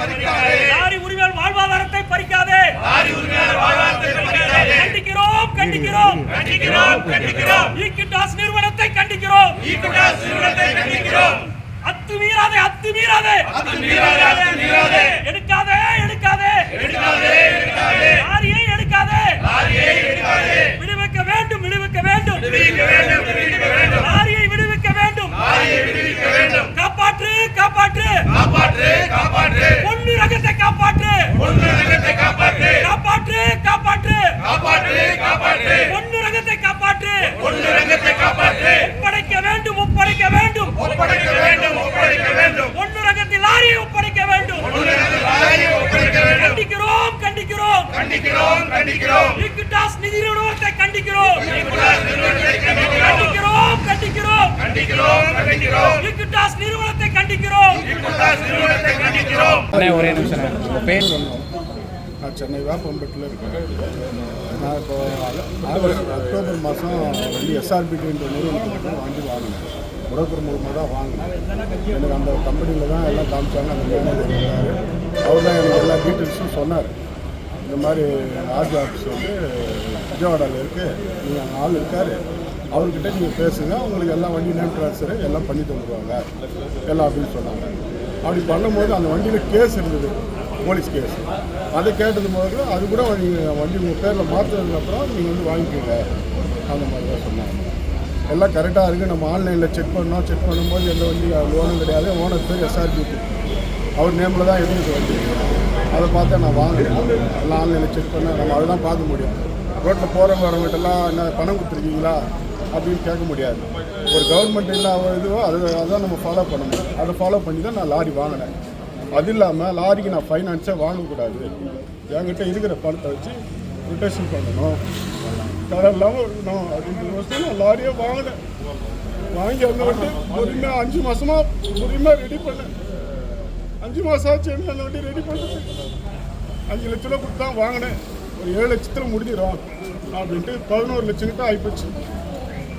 Lorry உரிமையாளர் வாழ்வாதாரத்தை பறிக்காதே. கண்டிக்கிறோம் கண்டிக்கிறோம். கண்டிக்கிறோம் கண்டிக்கிறோம். ஈக்கிட்டாஸ் நிறுவனத்தை கண்டிக்கிறோம். நிறுவனத்தை கண்டிக்கிறோம். அத்துமீறாதே அத்துமீறாதே அத்துமீறாதே, அத்துமீறாதே. எடுக்காதே எடுக்காதே. எடுக்காதே எடுக்காதே லாரியை எடுக்காதே லாரியை எடுக்காதே விடுவிக்க வேண்டும் விடுவிக்க வேண்டும் விடுவிக்க வேண்டும் விடுவிக்க வேண்டும் லாரியை விடுவிக்க வேண்டும் லாரியை விடுவிக்க வேண்டும் காப்பாற்று காப்பாற்று காப்பாற்று காப்பாற்று பொண்ணு ரகத்தை காப்பாற்று பொண்ணு ரகத்தை காப்பாற்று காப்பாற்று காப்பாற்று காப்பாற்று காப்பாற்று பொண்ணு ரகத்தை காப்பாற்று பொண்ணு ரகத்தை காப்பாற்று ஒப்படைக்க வேண்டும் ஒப்படைக்க வேண்டும் ஒப்படைக்க வேண்டும் ஒப்படைக்க வேண்டும். பொண்ணு ரகத்தில் லாரியை ஒப்படைக்க வேண்டும். கண்டிக்கிறோம் கண்டிக்கிறோம். கண்டிக்கிறோம் கண்டிக்கிறோம். ஈக்குட்டாஸ் நிதி நிறுவனத்தை கண்டிக்கிறோம். கண்டிக்கிறோம் கண்டிக்கிறோம். கண்டிக்கிறோம் கண்டிக்கிறோம். ஈக்குட்டாஸ் நிறுவனத்தை கண்டிக்கிறோம். ஈக்குடாஸ் நிறுவனத்தை கண்டிக்கிறோம். அண்ணே ஒரே நிமிஷம் பேர் நான் சென்னை வேப்பம்பட்டில் இருக்கேன். நான் இப்போ ஆகஸ்ட் அக்டோபர் மாதம் வண்டி எஸ்ஆர்பிடின்ற நிறுவனத்துக்கு வண்டி வாங்கினேன். புரோக்கர் மூலமாக தான் வாங்கினேன். எனக்கு அந்த கம்பெனியில் தான் எல்லாம் காமிச்சாங்க அந்த மேனேஜர் இருந்தார். அவர் தான் எனக்கு எல்லா டீட்டெயில்ஸும் சொன்னார். இந்த மாதிரி ஆர்ஜி ஆஃபீஸ் வந்து விஜயவாடாவில் இருக்குது நீங்கள் அங்கே ஆள் இருக்கார். அவர்கிட்ட நீங்கள் பேசுங்க. உங்களுக்கு எல்லா வண்டி நேம் ட்ரான்ஸ்ஃபரு எல்லாம் பண்ணி தந்துடுவாங்க எல்லாம் அப்படின்னு சொன்னாங்க. அப்படி பண்ணும்போது அந்த வண்டியில் கேஸ் இருந்தது. போலீஸ் கேஸ் அதை கேட்டது போது அது கூட நீங்கள் வண்டி உங்கள் பேரில் மாற்றுறதுக்கப்புறம் நீங்கள் வந்து வாங்கிக்கோங்க. அந்த மாதிரி தான் சொன்னாங்க. எல்லாம் கரெக்டாக இருக்குது நம்ம ஆன்லைனில் செக் பண்ணோம். செக் பண்ணும்போது எந்த வண்டி லோனும் கிடையாது. ஓனர் பேர் எஸ்ஆர்பி அவர் நேமில் தான் இருந்தது வண்டி. அதை பார்த்து நான் வாங்கினேன் எல்லாம் ஆன்லைனில் செக் பண்ணேன் நம்ம அதை தான் பார்க்க முடியும். ரோட்டில் போகிறவங்க வரவங்ககிட்டலாம் என்ன பணம் கொடுத்துருக்கீங்களா? அப்படின்னு கேட்க முடியாது. ஒரு கவர்மெண்ட் என்ன இதுவோ அது அதான் நம்ம ஃபாலோ பண்ண முடியும் அதை ஃபாலோ பண்ணி தான் நான் லாரி வாங்கினேன். அது இல்லாமல் லாரிக்கு நான் ஃபைனான்ஸே வாங்கக்கூடாது. என்கிட்ட இருக்கிற பணத்தை வச்சு ரொட்டேஷன் பண்ணணும். கடன் இல்லாமல் இருக்கணும் அப்படின்ற வசதி நான் லாரியே வாங்கினேன். வாங்கி அந்த வண்டி பொறுமையாக அஞ்சு மாதமாக பொறுமையாக ரெடி பண்ணேன் அஞ்சு மாதம் ஆச்சு என்ன அந்த வண்டி ரெடி பண்ணுறது அஞ்சு லட்ச ரூபா கொடுத்து தான் வாங்கினேன். ஒரு ஏழு லட்சத்தில் முடிஞ்சிடும் அப்படின்ட்டு பதினோரு லட்சம் ஆகிப்போச்சு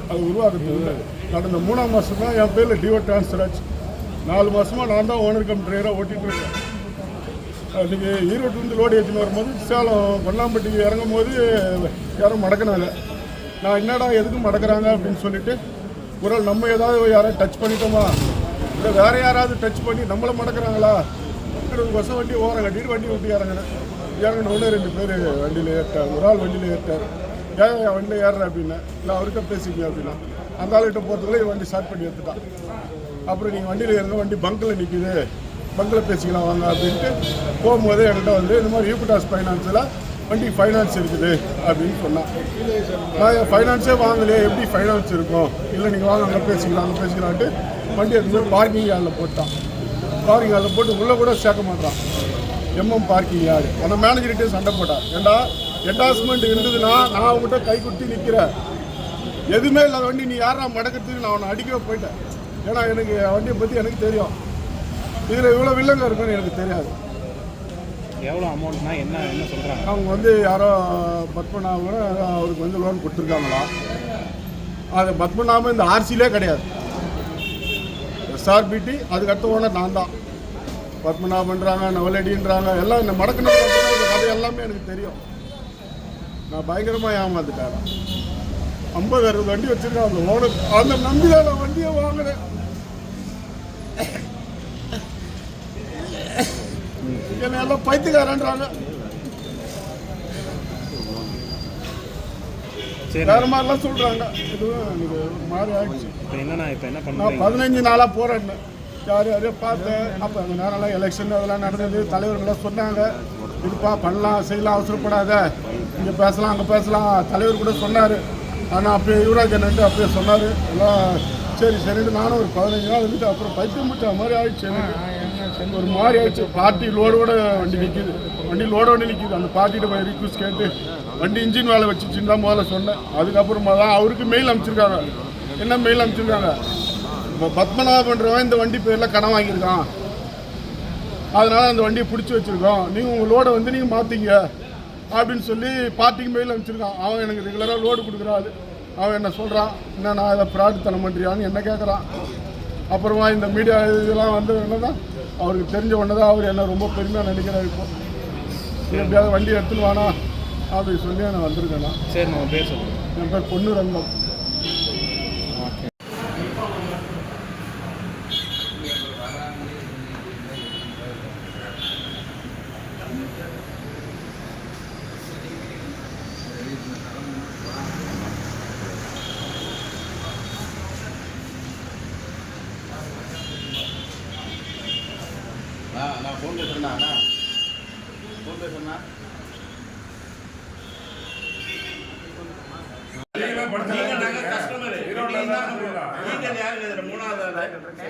அது உருவாக்குறது கடந்த மூணாம் மாதம் தான் என் பேரில் டிஓ ட்ரான்ஸ்ஃபர் ஆச்சு. நாலு மாதமாக நான் தான் ஓனர் கம் டிரைவராக ஓட்டிகிட்டு இருக்கேன். அன்றைக்கி ஈரோட்டிலேருந்து லோடு ஏற்றின்னு வரும்போது சேலம் கொல்லாம்பட்டிக்கு இறங்கும் போது யாரும் மடக்கினாங்க. நான் என்னடா எதுக்கு மடக்குறாங்க அப்படின்னு சொல்லிட்டு ஒரு நம்ம ஏதாவது யாராவது டச் பண்ணிட்டோமா? இல்லை வேறு யாராவது டச் பண்ணி நம்மளை மடக்குறாங்களா? கொச வண்டி ஓரம் கட்டிட்டு வண்டி விட்டு இறங்கினேன். இறங்கின உடனே ரெண்டு பேர் வண்டியில் ஏற்றார் ஒரு ஆள் வண்டியில் ஏற்றார் ஏன் என் வண்டியில் ஏறுற அப்படின்னா. இல்லை அவர்கிட்ட பேசிக்க அப்படின்னா. அந்த ஆளுகிட்ட போகிறதுக்குள்ளே வண்டி ஸ்டார்ட் பண்ணி எடுத்துட்டான். அப்புறம் நீங்கள் வண்டியில் ஏறுங்க வண்டி பங்கில் நிற்கிது பங்கில் பேசிக்கலாம் வாங்க அப்படின்ட்டு போகும்போது என்கிட்ட வந்து இந்த மாதிரி யூபிடாஸ் ஃபைனான்ஸில் வண்டி ஃபைனான்ஸ் இருக்குது அப்படின்னு சொன்னான். நான் ஃபைனான்ஸே வாங்கலையே எப்படி ஃபைனான்ஸ் இருக்கும்? இல்லை நீங்கள் வாங்க அங்கே பேசிக்கலாம் அங்கே பேசிக்கலான்ட்டு வண்டி எடுத்து பார்க்கிங் யாரில் போட்டான். பார்க்கிங் யாரில் போட்டு உள்ளே கூட சேர்க்க மாட்டான். எம்எம் பார்க்கிங் யார் அந்த மேனேஜர்கிட்டே சண்டை போட்டான். ஏண்டா என்டாஸ்மெண்ட் இருந்ததுன்னா நான் அவங்ககிட்ட கை குத்தி நிற்கிறேன் எதுவுமே இல்லாத வண்டி நீ யாரா மடக்கிறதுக்கு நான் அவனை அடிக்கவே போயிட்டேன். ஏன்னா எனக்கு என் வண்டியை பற்றி எனக்கு தெரியும். இதில் இவ்வளோ வில்லங்க இருக்குன்னு எனக்கு தெரியாது. எவ்வளோ அமௌண்ட்னா என்ன என்ன சொல்கிறாங்க அவங்க வந்து யாரோ பத்மநாபம் அவருக்கு வந்து லோன் கொடுத்துருக்காங்களாம் அது பத்மநாபம் இந்த ஆர்சிலே கிடையாது. எஸ்ஆர்பிடி அதுக்கு அடுத்த ஓனர் நான் தான். பத்மநாபன்றாங்க நவலடின்றாங்க எல்லாம் இந்த மடக்கணும் கதை எல்லாமே எனக்கு தெரியும். நான் பயங்கரமாக ஏமாந்துட்டேன் ஐம்பது அறுபது வண்டி வச்சிருக்கேன் அந்த ஓனர் அந்த நம்பி நான் வண்டியை வாங்கினேன். என்னை எல்லாம் பைத்துக்காரன்றாங்க சரி. வேற மாதிரிலாம் சொல்றாங்க. இதுவும் எனக்கு ஒரு மாதிரி ஆயிடுச்சு. இப்போ என்னண்ணா இப்போ என்ன பதினஞ்சு நாளா போறேன். யார் யாரையோ பார்த்தேன். அப்போ அந்த நேரம்லாம் எலெக்ஷன் அதெல்லாம் நடந்தது. தலைவர்கள்லாம் சொன்னாங்க. இதுப்பா பண்ணலாம் செய்யலாம் அவசரப்படாத. இங்கே பேசலாம் அங்கே பேசலாம். தலைவர் கூட சொன்னார். ஆனால் அப்போ யுவராஜ் அண்ணன்ட்டு அப்பயே சொன்னார். எல்லாம் சரி சரின்னு நானும் ஒரு பதினஞ்சு நாள் இருந்துட்டு அப்புறம் பைத்தியம் முடிச்ச மாதிரி ஆயிடுச்சு ஒரு மாதிரி ஆயிடுச்சு. பார்ட்டி லோடோட வண்டி நிற்கிது வண்டி லோடோட நிற்கிது அந்த பார்ட்டிகிட்ட போய் ரிக்வஸ்ட் கேட்டு வண்டி இன்ஜின் வேலை வச்சுச்சுன்னு தான் முதல்ல சொன்னேன். அதுக்கப்புறமா தான் அவருக்கு மெயில் அனுப்பிச்சிருக்காங்க. என்ன மெயில் அனுப்பிச்சிருக்காங்க? இப்போ பத்மநாபன்றவன் இந்த வண்டி பேரில் கடன் வாங்கியிருக்கான். அதனால் அந்த வண்டியை பிடிச்சி வச்சுருக்கோம். நீங்கள் உங்கள் லோடை வந்து நீங்கள் மாற்றிங்க அப்படின்னு சொல்லி பார்ட்டிக்கு மெயில் அனுப்பிச்சிருக்கான். அவன் எனக்கு ரெகுலராக லோடு கொடுக்குறாரு அவன் என்ன சொல்கிறான் என்ன நான் இதை ப்ராடு தனம் பண்ணுறியான்னு என்ன கேட்குறான் அப்புறமா இந்த மீடியா இதெல்லாம் வந்து என்னதான் அவருக்கு தெரிஞ்ச உடனே தான் அவர் என்ன ரொம்ப பெருமையாக நினைக்கிறார் இப்போ. எப்படியாவது வண்டி எடுத்துன்னு வானா அப்படின்னு சொல்லி நான் வந்திருக்கேன் நான். சரி பேர் சொல்லுங்கள் என் பேர் பொண்ணு ரங்கம் ஓகே நான் ஃபோன் பேசுகிறேண்ணா அண்ணா ஃபோன் பேசுகிறேண்ணா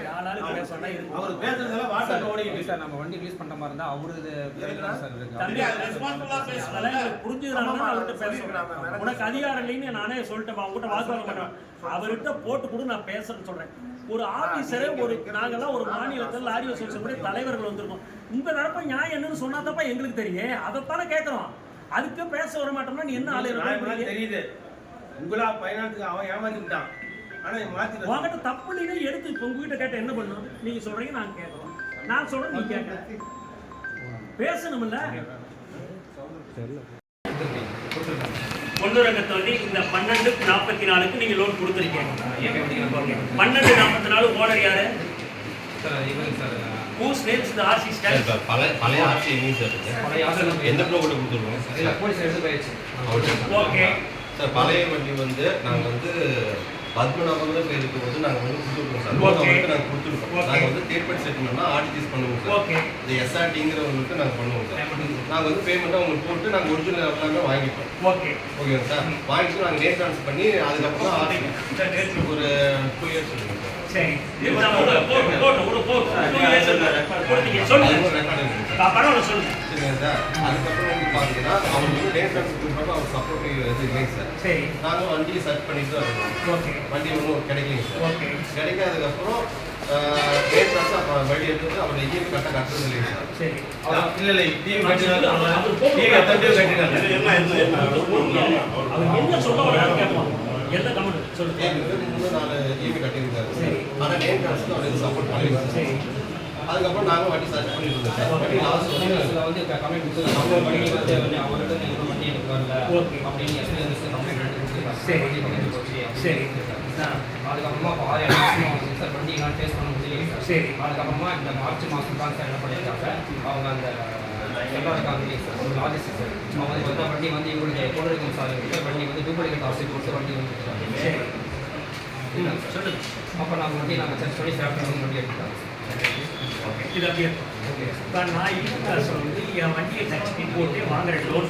அவர் பேசுறதெல்லாம் வாட்ஸ்அப்ல ஓடிக்கிட்டு சார் நம்ம வண்டி ரிலீஸ் பண்ற மாதிரி இருந்தா அவரு இது சார் இருக்கு தம்பி, அது responsible ஆ பேசுறதால எனக்கு புரிஞ்சுதுனால அவர்கிட்ட பேசுறேன். உனக்கு அதிகாரம் இல்லைன்னு நானே சொல்லிட்டேன். அவங்ககிட்ட வாக்குவாதம் பண்றேன் அவர்கிட்ட போட்டு கூட நான் பேசுறேன்னு சொல்றேன். ஒரு ஆபீசரே ஒரு நாங்கெல்லாம் ஒரு மாநிலத்தில் லாரி அசோசியேஷனுடைய தலைவர்கள் வந்திருக்கோம். உங்க தரப்ப நியாயம் என்னன்னு சொன்னா தப்பா எங்களுக்கு தெரியும் அதைத்தானே கேட்கறோம் அதுக்கு பேச வர மாட்டோம்னா நீ என்ன ஆளு? தெரியுது. உங்களா பயணத்துக்கு அவன் ஏமாத்திட்டான் ஆனா மாத்தி உங்ககிட்ட தப்பு இல்லைன்னா எடுத்து இப்ப உங்ககிட்ட கேட்ட என்ன பண்ணணும் நீங்க சொல்றீங்க நான் கேட்கறோம் நான் சொல்றேன் நீ கேட்க பேசணும்ல? பொன்னுரங்கத்தை வந்து இந்த பன்னெண்டு நாற்பத்தி நாலுக்கு நீங்க லோன் கொடுத்துருக்கீங்க பன்னெண்டு நாற்பத்தி நாலு ஓனர் யாரு? சார் இவங்க sir whose names the RC sir பழைய பழைய சார் இருக்கு பழைய நம்ம எந்த ப்ளோ கூட கொடுத்துருவோம் இல்ல போலீஸ் எடுத்து போயிடுச்சு. ஓகே சார் பழைய வண்டி வந்து நாங்கள் வந்து பத்மநாபங்கிற பேர் இருக்கும்போது நாங்கள் வந்து கொடுத்துருக்கோம் சார். வந்து நாங்கள் கொடுத்துருக்கோம். நாங்கள் வந்து ஸ்டேட்மெண்ட் செட்டில்மெண்ட்னா ஆர்டிஜிஸ் பண்ணுவோம் சார். இந்த எஸ்ஆர்டிங்கிறவங்களுக்கு நாங்கள் பண்ணுவோம் சார். நாங்கள் வந்து பேமெண்ட்டாக உங்களுக்கு போட்டு நாங்கள் ஒரிஜினல் எல்லாமே வாங்கிப்போம். ஓகே ஓகேங்க சார்? வாங்கிட்டு நாங்கள் நேட் ட்ரான்ஸ்ஃபர் பண்ணி அதுக்கப்புறம் ஆர்டி ஒரு டூ இயர்ஸ் இருக்கும் சார். சரி. பரவாயில்ல சொல்லுங்க. சரிங்க சார் அதுக்கப்புறம் வந்து பார்த்தீங்கன்னா அவருக்கு வந்து ட்ரான்ஸ்ஃபர் பண்ணுறப்ப அவர் சப்போர்ட்டிவ் இது இல்லைங்க சார். சரி. நாங்கள் வண்டியை சர்ச் பண்ணிட்டு தான் இருக்கோம். ஓகே. வண்டி ஒன்றும் கிடைக்கலைங்க சார். ஓகே. கிடைக்காததுக்கப்புறம் டேட் வந்து அப்போ வண்டி எடுத்துட்டு அவர் இஎம் கரெக்டாக கட்டுறது இல்லைங்க சார். சரி. இல்ல இல்ல டிவி கட்டினாங்க டிவி அவர் என்ன சொல்ல எந்த கமெண்ட்? சொல்லுங்க. மூணு நாலு இஎம் கட்டியிருக்காரு. சரி. ஆனால் நேம் ட்ரான்ஸ்ஃபர் அவர் சப்போர்ட் சரி. அதுக்கப்புறம் நாங்கள் வண்டி சர்ச் பண்ணிட்டு இருந்தோம் சார் லாஸ்ட் வந்து கமெண்ட் கொடுத்து அவங்க வண்டி வந்து வந்து அவர்கிட்ட எங்க வண்டி எனக்கு வரல. அப்படின்னு எஸ்எல்எஸ் கம்ப்ளைண்ட் எடுத்து சரி. கம்ப்ளைண்ட் போச்சு சரி. அதுக்கப்புறமா ஆயிரம் ஆகுது சார் வண்டி எல்லாம் டேஸ்ட் பண்ண முடியல சார் சரி. அதுக்கப்புறமா இந்த மார்ச் மாதம் தான் சார் என்ன பண்ணியிருக்காங்க அவங்க அந்த எல்லா இருக்காங்க சார் ஒரு லாஜிஸ்ட் சார் அவங்க வந்து பார்த்தா வண்டி வந்து இவங்களுடைய பொருளுக்கும் சார். வண்டி வந்து டூப்ளிகேட் ஆஃபீஸ் கொடுத்து வண்டி வந்து கொடுத்துருக்காங்க. சரி இல்லை சார் சொல்லுங்க அப்போ நாங்கள் வண்டி நாங்கள் பண்ணி சேஃப்டி வந்து வண்டி எடுத்துட்டாங்க ஓகே இது அப்படியே இப்போ நான் ஈ காசு வந்து என் வண்டியை டச் போட்டு வாங்குறேன் லோன்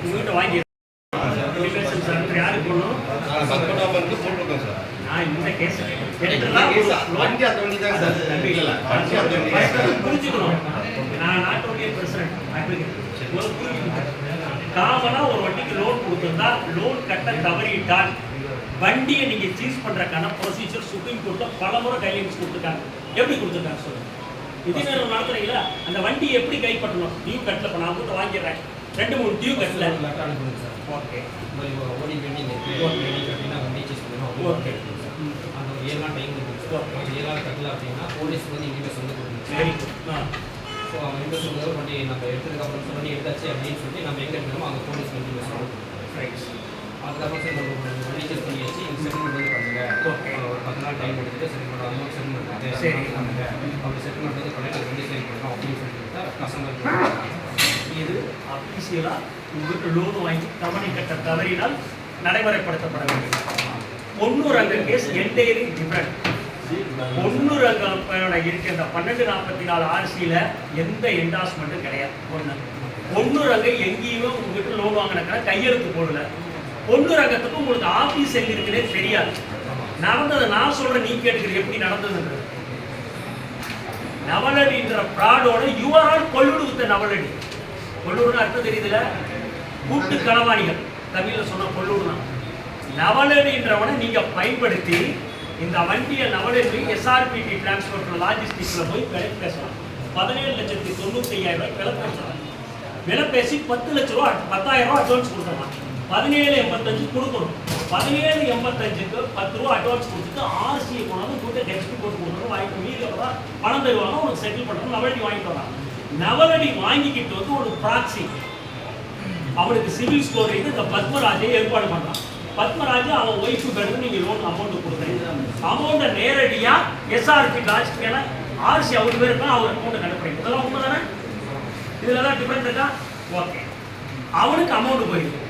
உங்ககிட்ட வாங்கி யாருக்கு நான் இந்த கேஸ் புரிஞ்சுக்கணும் நான் நாட் பிரசிடென்ட் காமனா ஒரு வண்டிக்கு லோன் கொடுத்திருந்தா லோன் கட்ட தவறிட்டால் வண்டியை நீங்க சீஸ் பண்றதுக்கான ப்ரொசீஜர் சுப்ரீம் கோர்ட்ல பல முறை கைட்லைன்ஸ் கொடுத்துருக்காங்க. எப்படி கொடுத்துருக்காங்க சொல்லுங்க? நேரம் நடத்துறீங்களா? அந்த வண்டியை எப்படி கைப்பற்றணும்? டியூ கட்டல இப்ப நான் கூட வாங்கிடுறேன். ரெண்டு மூணு டியூ கட்டல. அனுப்புங்க சார். ஓகே. ஓடி. பெண்டிங் அப்படின்னா வண்டி சூஸ் பண்ணணும் Okay. அந்த ஏழு நாள் டைம் சார். ஏழு நாள் கட்டல அப்படின்னா போலீஸ் வந்து இன்வெஸ்ட் வந்து கொடுக்கணும். குட் ஸோ அவங்க வண்டி நம்ம எடுத்ததுக்கு அப்புறம் சார் வண்டி எடுத்தாச்சு அப்படின்னு சொல்லி நம்ம எங்கே எடுக்கணுமோ அங்கே போலீஸ் கொடுக்கணும். ரைட் அதுக்கப்புறம் சார் நம்ம ஒரு வண்டி செக் பண்ணியாச்சு இந்த செட்டில்மெண்ட் வந்து பண்ணுங்க. Okay. ஒரு பத்து நாள் டைம் எடுத்துட்டு செட்டில்மெண்ட் அமௌண்ட் செட்டில்மெண்ட் வந்து சரி. பண்ணுங்க. அப்படி செட்டில்மெண்ட் வந்து பண்ணிட்டு வண்டி சைன் பண்ணணும் அப்படின்னு சொல்லிட்டு கஸ்டமர் இது அபிஷியலா உங்களுக்கு லோன் வாங்கி தவணை கட்ட தவறினால் நடைமுறைப்படுத்தப்பட வேண்டும். பொன்னூர் அங்க கேஸ் என்டையரி டிஃபரெண்ட் பொன்னூர் அங்க இருக்கின்ற பன்னெண்டு நாற்பத்தி நாலு ஆர்சியில எந்த என்டாஸ்மெண்ட்டும் கிடையாது. பொன்னூர் அங்க எங்கேயுமே உங்ககிட்ட லோன் வாங்கினாக்கா கையெழுத்து போடல. பொன்னூர் உங்களுக்கு ஆபீஸ் எங்க இருக்குதே தெரியாது. நடந்ததை நான் சொல்றேன் நீ கேட்டுக்கிற எப்படி நடந்ததுன்றது. நவலடின்ற ப்ராடோட கொள்ளுடு வித்த நவலடி. கொள்ளூர்னு அர்த்தம் தெரியுதுல? கூட்டு களவாணிகள் தமிழில் சொன்ன கொள்ளூர்னா நவலடின்றவனை நீங்கள் பயன்படுத்தி இந்த வண்டியை நவலடி எஸ்ஆர்பிடி டிரான்ஸ்போர்ட் லாஜிஸ்டிக்ஸில் போய் விலை பேசலாம். பதினேழு லட்சத்தி தொண்ணூத்தி ஐயாயிரம் ரூபாய் விலை பேசலாம் விலை பேசி பத்து லட்ச ரூபா பத்தாயிரம் ரூபா அட்வான்ஸ் கொடுக்கலாம் பதினேழு எண்பத்தஞ்சு கொடுக்கணும். பதினேழு எண்பத்தஞ்சுக்கு பத்து ரூபா அட்வான்ஸ் கொடுத்துட்டு ஆர்சியை கொண்டாந்து கூட்ட டெக்ஸ்ட் போட்டு கொடுக்கணும் வாங்கிட்டு மீதி தான் பணம் தருவாங்க உனக்கு செட்டில் பண்ணணும் நவலடி வாங்கிட்டு வராங்க. நவலடி வாங்கிக்கிட்டு வந்து ஒரு ப்ராக்சி அவனுக்கு சிவில் ஸ்கோர் இது இந்த பத்மராஜை ஏற்பாடு பண்ணான் பத்மராஜ் அவன் ஒய்ஃபு பேருக்கு நீங்கள் லோன் அமௌண்ட் கொடுக்குறீங்க. அமௌண்ட்டை நேரடியாக எஸ்ஆர்பி லாஜிக்கான ஆர்சி அவர் பேருக்கு அவர் அமௌண்ட் அனுப்புறீங்க இதெல்லாம் உண்மை தானே இதுல தான் டிஃபரெண்ட் இருக்கா? ஓகே அவனுக்கு அமௌண்ட் போயிருக்கு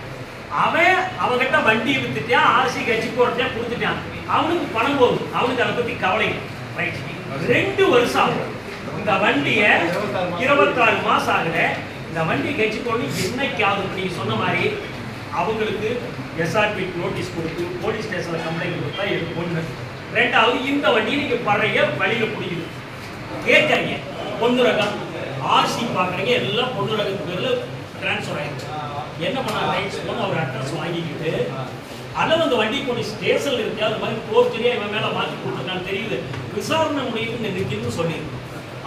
அவன் அவகிட்ட வண்டியை வித்துட்டியா ஆர்சி கட்சி போறதையா கொடுத்துட்டான். அவனுக்கு பணம் போகுது. அவனுக்கு அதை பத்தி கவலை ரைட் ரெண்டு வருஷம் ஆகும். இந்த வண்டிய இருபத்தாறு மாசம் ஆகல. இந்த வண்டி கட்சி கொண்டு என்னைக்கு ஆகும் நீங்க சொன்ன மாதிரி அவங்களுக்கு எஸ்ஆர்பி நோட்டீஸ் கொடுத்து போலீஸ் ஸ்டேஷன்ல கம்ப்ளைண்ட் கொடுத்தா எனக்கு ஒண்ணு. ரெண்டாவது இந்த வண்டியை நீங்க பழைய வழியில பிடிக்குது கேட்கறீங்க ஒன்று ரகம் ஆர்சி பார்க்குறீங்க எல்லாம் பொண்ணு ரகத்து பேர்ல ட்ரான்ஸ்ஃபர் ஆயிருக்கு என்ன பண்ண ரைட்ஸ் போன அவர் அட்ரஸ் வாங்கிக்கிட்டு அல்லது அந்த வண்டி கொண்டு ஸ்டேஷன்ல இருக்கு அது மாதிரி போர்ச்சரியா இவன் மேல மாற்றி கொடுத்துருக்கான்னு தெரியுது. விசாரணை முடியும்னு நிற்கணும்னு சொல்லியிருக்கு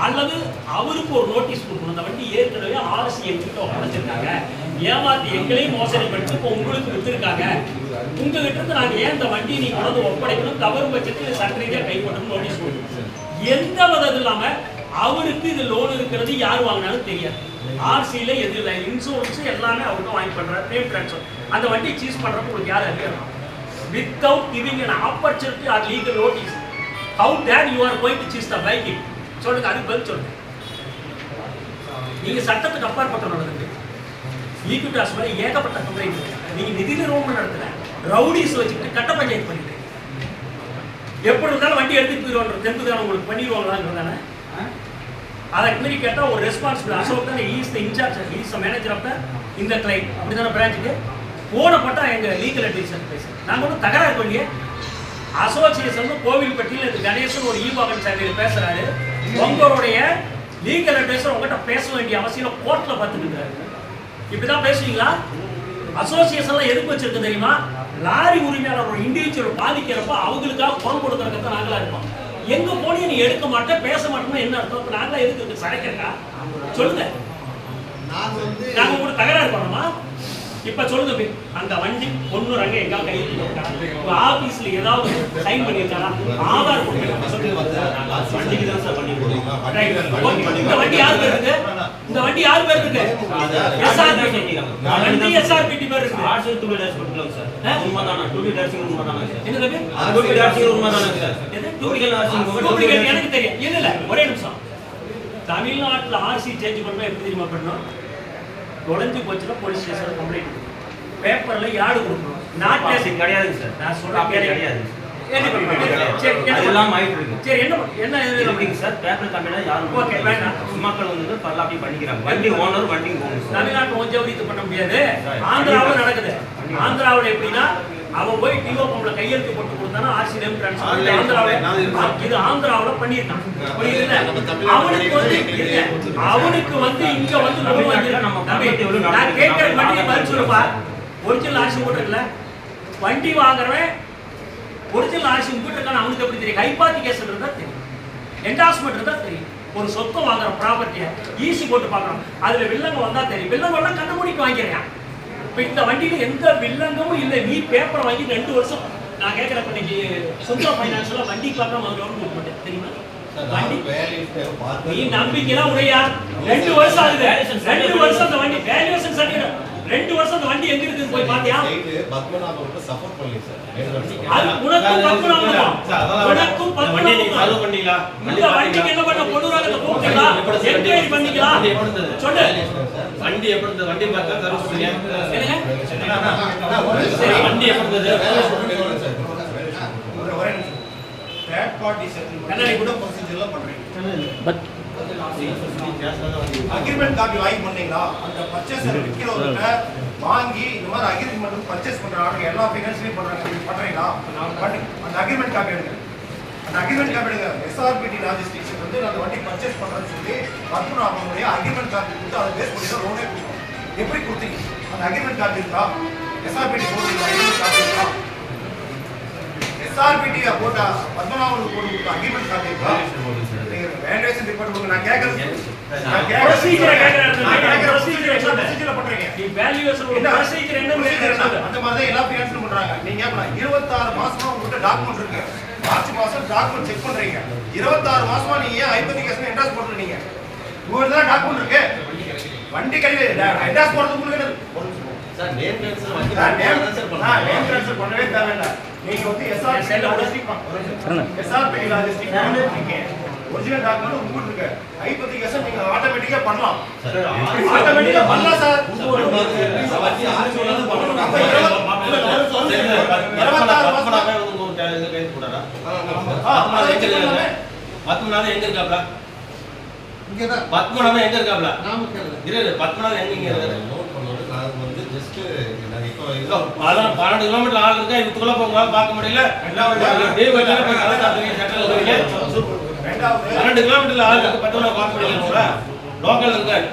அல்லது அவருக்கு ஒரு நோட்டீஸ் கொடுக்கணும். அந்த வண்டி ஏற்கனவே ஆர்சி எங்கிட்ட ஒப்படைச்சிருக்காங்க. ஏமாத்தி எங்களையும் மோசடி பண்ணிட்டு இப்போ உங்களுக்கு வித்துருக்காங்க உங்ககிட்ட இருந்து நாங்க ஏன் இந்த வண்டியை நீ கொண்டு ஒப்படைக்கணும்? தவறு பட்சத்தில் சட்டரீதியாக கைப்பற்றணும் நோட்டீஸ் கொடுக்கணும். எந்த விதம் இல்லாம அவருக்கு இது லோன் இருக்கிறது யார் வாங்கினாலும் தெரியாது. ஆர்சியில எது இல்லை இன்சூரன்ஸ் எல்லாமே அவருக்கு வாங்கி பண்ணுறாரு நேம் ட்ரான்ஸ்ஃபர் அந்த வண்டி சீஸ் பண்ணுறப்ப உங்களுக்கு யார் அறியணும் without giving an opportunity or legal notice how dare you are going to seize the bike சொல்லுங்க அதுக்கு பதில் சொல்லுங்க. நீங்கள் சட்டத்துக்கு அப்பாற்பட்ட நடந்துட்டு ஈக்விட்டி ஆஸ் மாதிரி ஏகப்பட்ட கம்ப்ளைண்ட் நீங்க நிதி நிறுவனம் நடத்துல ரவுடிஸ் வச்சுக்கிட்டு கட்ட பஞ்சாயத்து பண்ணிட்டு. எப்படி இருந்தாலும் வண்டி எடுத்துட்டு போயிடுவாங்க தெம்பு உங்களுக்கு பண்ணிடுவாங்களான்னு தானே அதை மீறி கேட்டால் ஒரு ரெஸ்பான்சிபிள் அசோக் தான் is the incharge is the manager of the இந்த கிளைம் அப்படி தானே பிரான்ச்சுக்கு போனப்பட்டால் எங்கள் லீகல் அட்வைசர் பேசுகிறேன் நாங்கள் வந்து தகராறு பண்ணியே அசோசியேஷன் கோவில்பட்டியில் இந்த கணேசன் ஒரு ஈபாகன் சேவையில் பேசுகிறாரு உங்களுடைய லீகல் அட்வைசர் உங்ககிட்ட பேச வேண்டிய அவசியம் கோர்ட்டில் பார்த்துக்கிட்டாரு இப்படிதான் பேசுவீங்களா? அசோசியேஷன்லாம் எதுக்கு வச்சிருக்கு தெரியுமா? லாரி உரிமையாளர் ஒரு இண்டிவிஜுவல் பாதிக்கிறப்ப அவங்களுக்காக குரல் கொடுக்கறதுக்கு நாங்களாக இருப்போம் எங்க போனியும் நீ எடுக்க மாட்டேன் பேச மாட்டோம்னா என்ன அர்த்தம்? நாங்களா எதுக்கு சடைக்கிறக்கா சொல்லுங்க. நாங்க கூட தகராறு பண்ணோமா இப்ப சொல்லுங்க. அந்த வண்டி பொண்ணு ரங்க எங்க கையில் ஆபீஸ்ல ஏதாவது சைன் பண்ணிருக்காரா ஆதார் கொடுங்க. வண்டிக்கு தான் சார் பண்ணி. இந்த வண்டி யார் பேர் இருக்கு இந்த வண்டி யார் பேர் இருக்கு? எஸ்ஆர்பி வண்டி எஸ்ஆர்பிடி பேர் இருக்கு. ஆர்சி டூ வீலர்ஸ் கொடுக்கலாம் சார்? உண்மைதானா டூ வீலர்ஸிங் உண்மைதானா சார்? என்ன தம்பி டூ வீலர்ஸிங் உண்மைதானா சார்? ஆர்சிங் டூப்ளிகேட் எனக்கு தெரியும். இல்ல இல்ல ஒரே நிமிஷம். தமிழ்நாட்டுல ஆர்சி சேஞ்ச் பண்ணா எப்படி தெரியுமா பண்ணணும்? தொலைஞ்சு போச்சுன்னா போலீஸ் ஸ்டேஷன்ல கம்ப்ளைண்ட் பேப்பர்ல யாரு கொடுக்கணும்? நாட் ஆர்சி கிடையாதுங்க சார். நான் கேளுங்க. கிடையாது. சரி என்ன என்ன சார். பேப்பர் கம்பெனில யாரும் Okay, வேண்டாம். மக்கள் வந்து அப்படி பண்ணிக்கிறாங்க. வண்டி ஓனர் வண்டி ஓனர். தமிழ்நாட்டு ஒஞ்சவரித்து பண்ண முடியாது. ஆந்திராவில் நடக்குது. ஆந்திராவில் எப்படின்னா அவன் போய் டிஓ பம்ப்ல கையெழுத்து போட்டு கொடுத்தானா ஆர்சி நேம் ட்ரான்ஸ்ஃபர் ஆந்திராவில். இது ஆந்திராவில் பண்ணியிருக்கான்? அவனுக்கு வந்து இல்ல, அவனுக்கு வந்து இங்க வந்து நான் நடக்குது? கேட்கிற நம்ம வண்டி பதில் சொல்லுப்பா. ஒரிஜினல் ஆர்சி போட்டுருக்கல வண்டி வாங்குறவன் ஒரிஜினல் ஆர்சி உங்ககிட்ட இருக்கான்னு அவனுக்கு எப்படி தெரியும்? கைப்பாத்தி கேஸ் இருந்தா தெரியும். என்டாஸ்மெண்ட் இருந்தா தெரியும். ஒரு சொத்தை வாங்குற ப்ராப்பர்ட்டியை ஈஸி போட்டு பார்க்கணும். அதுல வில்லங்க வந்தா தெரியும். வில்லங்க வந்தா கண்ண மூடிட்டு வாங்கிடுறான் இப்ப இந்த வண்டியில எந்த வில்லங்கமும் இல்லை. நீ பேப்பர் வாங்கி ரெண்டு வருஷம் நான் கேட்கிறேன் இப்ப இன்னைக்கு சுந்தர ஃபைனான்ஸ்ல வண்டி அவங்க லோன் கொடுக்க மாட்டேன். தெரியுமா? நீ நம்பிக்கைலாம் உடையா? ரெண்டு வருஷம் ஆகுது. ரெண்டு வருஷம் அந்த வண்டி வேல்யூஷன் சர்டிஃபிகேட் ரெண்டு வருஷம் அந்த வண்டி எங்க இருக்குன்னு போய் பாத்தியா? பத்மநாபம் சப்போர்ட் பண்ணி சார். அது உனக்கும் பத்மநாபம். உனக்கும் நீங்க சால்வ் பத்மநாபம் பண்ணீங்களா இந்த வண்டிக்கு என்ன பண்ண பொண்ணுராகத்தை கூப்பிட்டீங்களா என்கொயரி பண்ணிக்கலாம் சொல்லு. வண்டி எப்படி இருந்தது வண்டி பார்த்தா சர்வீஸ் பண்ணீங்க வண்டி எப்படி இருந்தது தேர்ட் பார்ட்டி கண்ணாடி கூட ப்ரொசீஜர்லாம் பண்றீங்க. பட் அக்ரிமெண்ட் காப்பி வாங்கி பண்ணீங்களா? அந்த பர்ச்சேஸ் விற்கிறவங்க வாங்கி இந்த மாதிரி அக்ரிமெண்ட் பர்ச்சேஸ் பண்ற ஆளுங்க எல்லா ஃபைனான்ஸ்லயும் பண்றாங்க. நீங்க பண்றீங்களா? அந்த அக்ரிமெண்ட் காப்பி எடுங்க. அந்த அக்ரிமெண்ட் காப்பி எடுங்க. எஸ்ஆர்பிடி லாஜிஸ்டிக்ஸ் வந்து அந்த வண்டி பர்ச்சேஸ் பண்றேன்னு சொல்லி பத்மநாபனுடைய அக்ரிமெண்ட் காப்பி கொடுத்து அதை பேஸ் பண்ணி தான் லோனே கொடுக்கணும். எப்படி கொடுத்தீங்க? அந்த அக்ரிமெண்ட் காப்பி இருக்கா? எஸ்ஆர்பிடி போட்டு அக்ரிமெண்ட் காப்பி இருக்கா? எஸ்ஆர்பிடி போட்ட பத்மநாபனுக்கு போட்டு அக்ரிமெண்ட் காப்பி இருக்கா? வேல்யூவேஷன் ரிப்போர்ட் கொடுங்க நான் கேட்கறது நான் என்ன என்ன? procedure பண்றீங்க நீ ஒரு என்ன? அந்த மாதிரி தான் எல்லா ஃபினான்ஸும் பண்றாங்க. நீங்க கேட்கலாம் இருபத்தாறு மாசமா உங்ககிட்ட டாக்குமெண்ட் இருக்கு. மார்ச் மாசம் டாக்குமெண்ட் செக் பண்றீங்க. இருபத்தாறு மாசமா நீங்க ஏன் ஐம்பத்தி இன்ட்ரெஸ்ட் போட்டுறீங்க உங்கள்ட்ட தான் டாக்குமெண்ட் இருக்கு. வண்டி கழிவு இன்ட்ரெஸ்ட் போடுறது உங்களுக்கு. சார் நேம் பண்ணவே தேவையில்ல. நீங்க வந்து SR செல்ல logistic பா- ஒரு நிமிஷம். SR Original document உங்ககிட்ட இருக்கு. ஐம்பது நீங்க ஆட்டோமேட்டிக்கா பண்ணலாம் ஆட்டோமேட்டிக்கா பண்ணலாம் சார். பத்மநாதன் எங்க இருக்காப்ல பத்மநாதன் எங்க இருக்காப்ல. இரு பத்மநாதன் எங்க இங்க இருக்காரு வந்து ஜஸ்ட் அதான் பன்னெண்டு கிலோமீட்டர் ஆள் இருக்கா இதுக்குள்ள உங்களால பார்க்க முடியல பன்னெண்டு கிலோமீட்டர்ல ஆளுக்கு இருக்கு பத்து பார்க்க லோக்கல் இருக்காரு